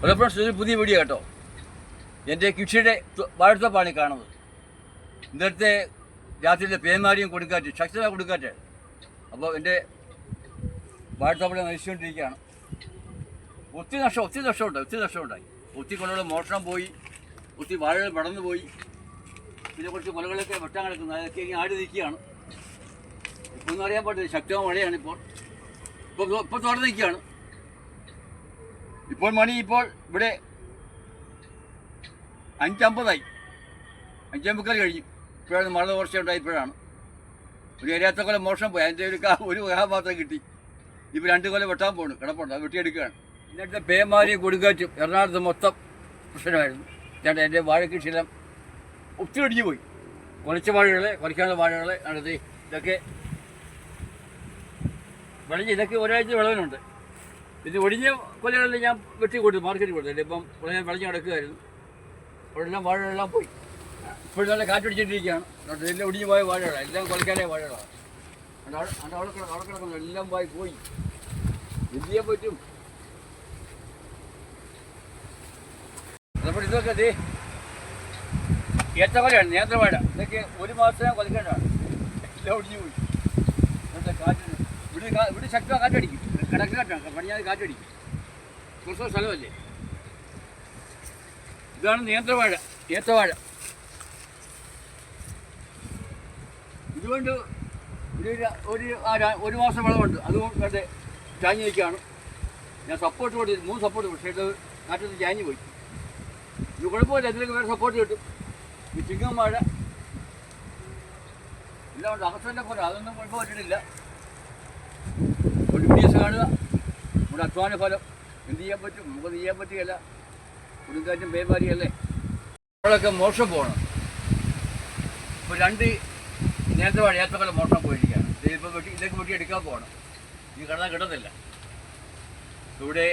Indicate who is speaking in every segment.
Speaker 1: Hello friends പുതിയ video കേട്ടോ എന്റെ കൃഷിയുടെ വാഴത്തപ്പാണ് കാണുന്നത്. ഇന്നത്തെ രാത്രിയിലെ പേമാരിയും കൊടുക്കാറ്റ് ശക്തമായ കൊടുക്കാറ്റ് അപ്പോൾ എന്റെ വാഴത്തോപ്പിനെ നശിച്ചുകൊണ്ടിരിക്കുകയാണ്. ഒത്തിരി നഷ്ടം ഒത്തിരി നഷ്ടമുണ്ടായി ഒത്തിരി നഷ്ടമുണ്ടായി. ഒത്തിരി കൊലകൾ മോഷണം പോയി ഒത്തിരി വാഴകൾ പടന്നു പോയി. പിന്നെ കുറച്ച് കൊലകളൊക്കെ വെട്ടാൻ കിടക്കുന്നു. അതൊക്കെ ഇങ്ങനെ ആടി നിൽക്കുകയാണ്. ഇപ്പോൾ ഒന്നും അറിയാൻ പാടില്ല ശക്തമായ മഴയാണ് ഇപ്പോൾ. ഇപ്പോൾ ഇപ്പോൾ നിൽക്കുകയാണ് ഇപ്പോൾ മണി ഇപ്പോൾ ഇവിടെ അഞ്ചമ്പതായി. അഞ്ചമ്പക്കാൽ കഴിഞ്ഞു. ഇപ്പോഴാണ് മഴ ഉണ്ടായപ്പോഴാണ്. ഒരു ഏരിയാത്ത കൊല്ലം മോഷണം പോയി. അതിന്റെ ഒരു ഒരു കഥാപാത്രം കിട്ടി. ഇപ്പോൾ രണ്ട് കൊല്ലം വെട്ടാൻ പോണു. കിടപ്പുണ്ട്. അത് വെട്ടിയെടുക്കുകയാണ്. ഇന്നത്തെ പേമാരി കൊടുക്കാറ്റും എറണാകുളത്ത് മൊത്തം പ്രശ്നമായിരുന്നു. ചേട്ടാ എന്റെ വാഴക്കൃഷിയെല്ലാം ഒത്തിരി ഒടിഞ്ഞു പോയി. കുറച്ച് വാഴകളെ കുറയ്ക്കാനുള്ള വാഴകളെ നടത്തി ഇതൊക്കെ വിളഞ്ഞ് ഇതൊക്കെ ഒരാഴ്ച വിളവിനുണ്ട്. ഇത് ഒടിഞ്ഞ കൊല്ലങ്ങളിൽ ഞാൻ വെട്ടി കൊടുത്തു മാർക്കറ്റിൽ കൊടുത്തു. ഇപ്പം വളരെ വിളഞ്ഞ് കിടക്കുകയായിരുന്നു. അവിടെല്ലാം വാഴകളെല്ലാം പോയി. ഇപ്പോഴും നല്ല കാറ്റടിച്ചിട്ടിരിക്കുകയാണ്. എല്ലാം ഒടിഞ്ഞു പോയ വാഴകളാണ്. എല്ലാം കൊലക്കാനായ വാഴകളാണ്. അവിടെ അവിടെ അവിടെ കിടക്കുന്നു എല്ലാം പോയി പോയി. എന്ത് ചെയ്യാൻ പറ്റും. അപ്പോൾ ഇതൊക്കെ ദേ കൊലയാണ് നേന്ത്രവാഴ ഇതൊക്കെ ഒരു മാസം കൊലക്കേണ്ടതാണ്. എല്ലാം ഒടിഞ്ഞു പോയി. കാറ്റിന്. ഇവിടെ ശക്തമായ കാറ്റടിക്കും. കിടക്ക് കാറ്റാണ്. പടിഞ്ഞാറ് കാറ്റടിക്കും. കുറച്ച് സ്ഥലമല്ലേ? ഇതാണ് നിയന്ത്രവാഴ ഏത്തവാഴ. ഇതുകൊണ്ട് ഒരു ഒരു ഒരു മാസം വിളവുണ്ട് അതുകൊണ്ട് ചാഞ്ഞ് നിൽക്കുകയാണ്. ഞാൻ സപ്പോർട്ട് കൊടുത്തു മൂന്ന് സപ്പോർട്ട് പക്ഷേ ഇത് കാറ്റത്ത് ചാഞ്ഞ് പോയി. ഇത് കുഴപ്പമില്ല. ഇതിലേക്ക് വേറെ സപ്പോർട്ട് കിട്ടും. ഈ ചിങ്ങം വാഴ. എല്ലാം ഉണ്ട്. പോലെ അതൊന്നും കുഴപ്പം കാണുക നമ്മുടെ അധ്വാന ഫലം. എന്ത് ചെയ്യാൻ പറ്റും? നമുക്ക് ചെയ്യാൻ പറ്റുകയല്ല. കൊടുങ്കാറ്റും പേമാരിയല്ലേ? നമ്മളൊക്കെ മോശം പോകണം. ഇപ്പോൾ രണ്ട് നേരത്തെ വാഴ മോഷണം പോയിരിക്കുകയാണ്. ഇതിപ്പോൾ വെട്ടി ഇതൊക്കെ വെട്ടി എടുക്കാൻ പോകണം. ഈ കടന്ന കിട്ടുന്നില്ല ഇവിടെ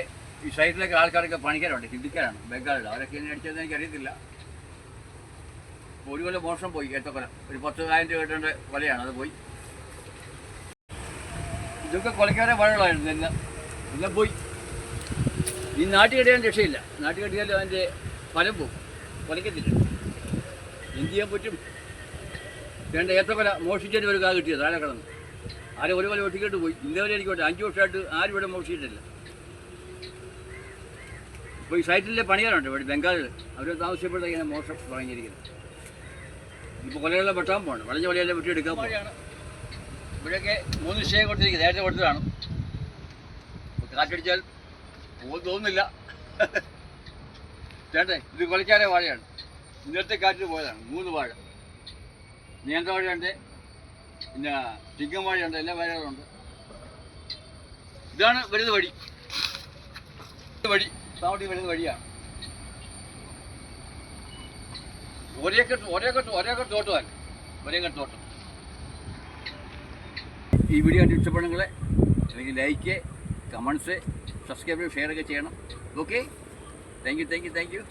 Speaker 1: ഈ സൈഡിലൊക്കെ ആൾക്കാരൊക്കെ പണിക്കാരുണ്ട്. ഹിന്ദിക്കാരാണ് ബംഗാളിൽ അവരൊക്കെ എന്നെ അടിച്ചതെന്ന് എനിക്കറിയത്തില്ല. ഒരു കൊല്ലം മോഷണം പോയി ഏത്തക്കൊല ഒരു പത്ത് രൂപ കിട്ടേണ്ട കൊലയാണ്. അത് പോയി. ഇതൊക്കെ കൊലക്കാരെ വഴകളായിരുന്നു എല്ലാം എല്ലാം പോയി. ഈ നാട്ടിൽ കെട്ടിയാൽ രക്ഷയില്ല. നാട്ടിൽ കെട്ടിയാൽ അതിന്റെ ഫലം പോകും. കൊലക്കത്തില്ല. എന്ത് ചെയ്യാൻ പറ്റും? വേണ്ട ഏത്തക്കൊല മോഷിച്ചിട്ട് ഒരു കാ കിട്ടിയത് ആരെ കിടന്ന്. ആരും ഒരു കൊല ഒട്ടിക്കേട്ട് പോയി. ഇന്നേവരെ എനിക്ക് വേണ്ട അഞ്ച് വർഷമായിട്ട് ആരും ഇവിടെ മോഷിച്ചിട്ടില്ല ഇപ്പോൾ ഈ സൈറ്റിലെ പണിയാറുണ്ട് ഇവിടെ ബംഗാളിൽ അവർ താമസിച്ചപ്പോഴത്തേക്കാണ് മോശം തുടങ്ങിയിരിക്കുന്നത്. ഇപ്പോൾ കൊലകളെല്ലാം വെട്ടാൻ പോകണം വളഞ്ഞ കൊലയെല്ലാം വെട്ടിയെടുക്കാൻ പോകണം ഇവിടെയൊക്കെ മൂന്ന് വിഷയം കൊടുത്തിരിക്കും നേരത്തെ കൊടുത്തതാണ്. കാറ്റടിച്ചാൽ പോകും തോന്നുന്നില്ല. ചേട്ടേ ഇത് കൊലക്കാരെ വാഴയാണ്. ഇന്നത്തെ കാറ്റിൽ പോയതാണ്. മൂന്ന് വാഴ. നേന്ത്രവാഴയുണ്ട് പിന്നെ ചിക്കൻ വാഴയുണ്ട്. എല്ലാ വാഴകളുണ്ട് ഇതാണ് വരുന്ന വഴി. വഴി. താവട്ടി വരുന്ന വഴിയാണ്. ഒരേക്കർ ഒരേക്കർ ഒരേക്കർ തോട്ടമല്ല. ഒരേക്കർ തോട്ടം. ഈ വീഡിയോ കണ്ട് ഇഷ്ടപ്പെടുന്നെങ്കിൽ അല്ലെങ്കിൽ ലൈക്ക് കമൻസ് സബ്സ്ക്രൈബ് ഷെയർ ഒക്കെ ചെയ്യണം. Okay thank you thank you thank you